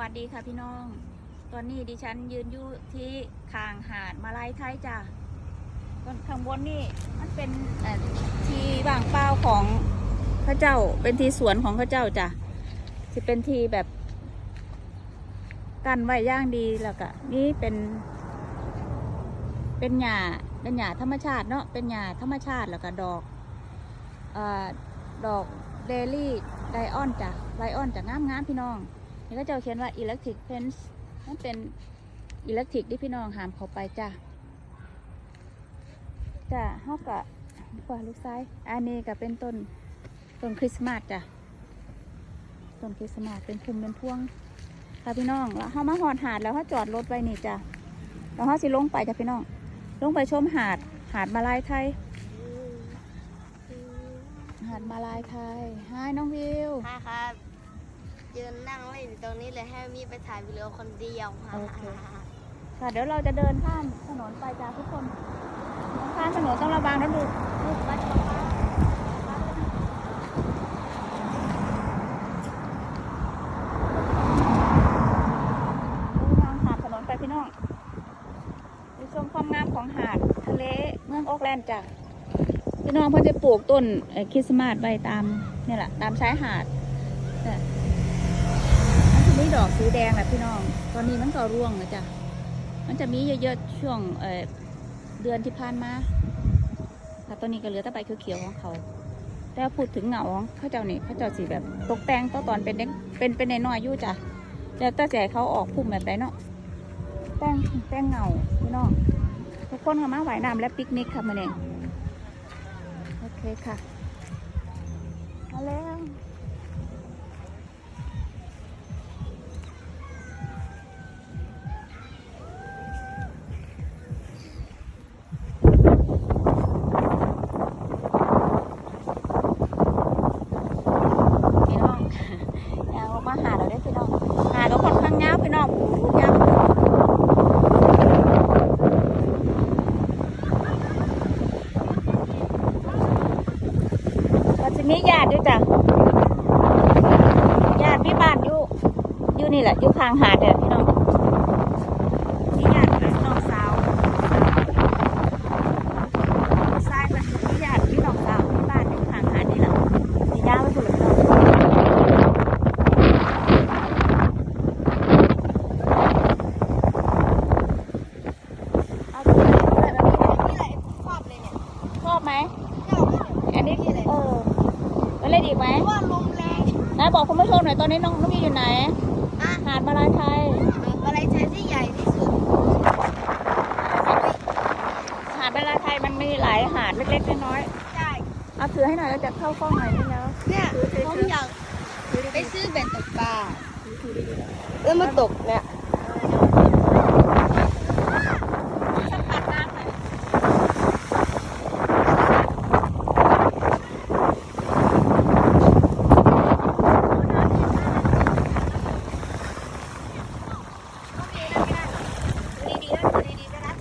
วัสดีค่ะพี่น้อง ตอนนี้ดิฉันยืนอยู่ที่คางหาดมาลายไทยจ้ะข้างบนนี่มันเป็นที่ว่างเปล่าของพระเจ้า เป็นที่สวนของพระเจ้าจ้ะจะเป็นที่แบบ กันไว้ย่างดีแล้วก็นี่เป็น เป็นหญ้าเป็นหญ้าธรรมชาติเนาะเป็นหญ้าธรรมชาติแล้วก็ดอกอดอกเดลี่ไดออนจ้ะไลออนจ้ะงามงามพี่น้อง นี่ก็จะเขียนว่า electric fence นั่นเป็นอิเล็กทริกที่พี่น้องหามเขาไปจ้ะจ้ะเฮากะกว่าลูกซ้ายอันนี้ก็เป็นต้นต้นคริสต์มาสจ้ะต้นคริสต์มาสเป็นภูมิเป็นพวงค่ะพี่น้องแล้วเฮามาหอดหาดแล้วเฮาจอดรถไว้นี่จ้ะแล้วเฮาสิลงไปจ้ะพี่น้อง ลงไปชมหาดหาดมาลายไทย หาดมาลายไทยฮายน้องวิ ยืนนั่งเล่นอยู่ตรงนี้เลยให้มีไปถ่ายวิดีโอคนเดียวค่ะ โอเค ค่ะ เดี๋ยวเราจะเดินข้ามถนนไปจ้าทุกคนข้ามถนนต้องระวังนะดูดูวัดระวังหาถนนไปพี่น้องชมความงามของหาดทะเลเมืองโอ๊กแลนด์จ้ะพี่น้องเพิ่นจะปลูกต้นคริสต์มาสไว้ตามเนี่ยแหละตามชายหาดเนี่ยมันจะมีด อกสีแดงแหละพี่น้อง ตอนนี้มันก็ร่วงแล้วจ้ะมันจะมีเยอะๆช่วงเเดือนที่ผ่านมาค่ตอนนี้ก็เหลือแต่ใบเขียวๆของเขา แต่พูดถึงเหงาของเขาเจ้านี่เขาเจ้าสีแบบตกแต่งตัวตอนเป็นเด็กเป็นเป็นน้อยอยู่จ้ะแล้วแต่ใจเขาออกพุ่มแบบไหนเนาะแต่งแต่งเหงาพี่น้องทุกคนก็มาไหวน้ำและปิกนิกค่ะมาเนี่ยโอเคค่ะ มาแล้ว นี่แหละอยู่ข้างหาดเนี่ยพี่น้องมีญาติเป็นน้องสาวชายเป็นมีญาติพี่น้องสาวที่บ้านอยู่ข้างหาดนี่แหละมียาวไปสุดเลยพี่น้องเอาไปเลยแบบนี้เลยนี่แหละชอบเลยเนี่ยชอบไหมชอบเลยเนี่ยอันนี้เออไปเล่นอีกไหมเพราะว่าลมแรงนายบอกคุณผู้ชมหน่อยตอนนี้น้องน้องมีอยู่ไหน อะ หาดมาลายไทย อะไรใช้ที่ใหญ่ที่สุด หาดมาลายไทยมันมีหลายหาดเล็กๆ น้อยใช่ๆเอาถือให้หน่อยแล้วจะเข้ากล้องหน่อยนี่แล้วเนี่ยผมอยากไปซื้อเบ็ดตกปลาแล้วมาตกเนี่ย สัมผัสน้ำหน่อยดีๆนะดีๆนะ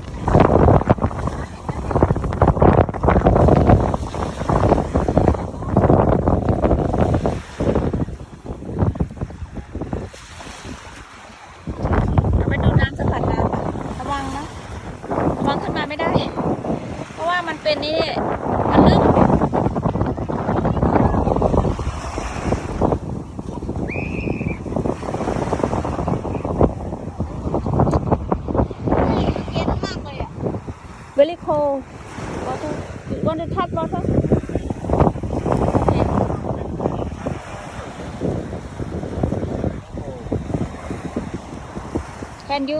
เอาไปดูน้ำสัมผัสน้ำอะระวังนะ ระวังขึ้นมา ไม่ได้ เพราะว่ามันเป็นนี่มันลึกเย็นมากเลยอะ very cold water you want to tap water can you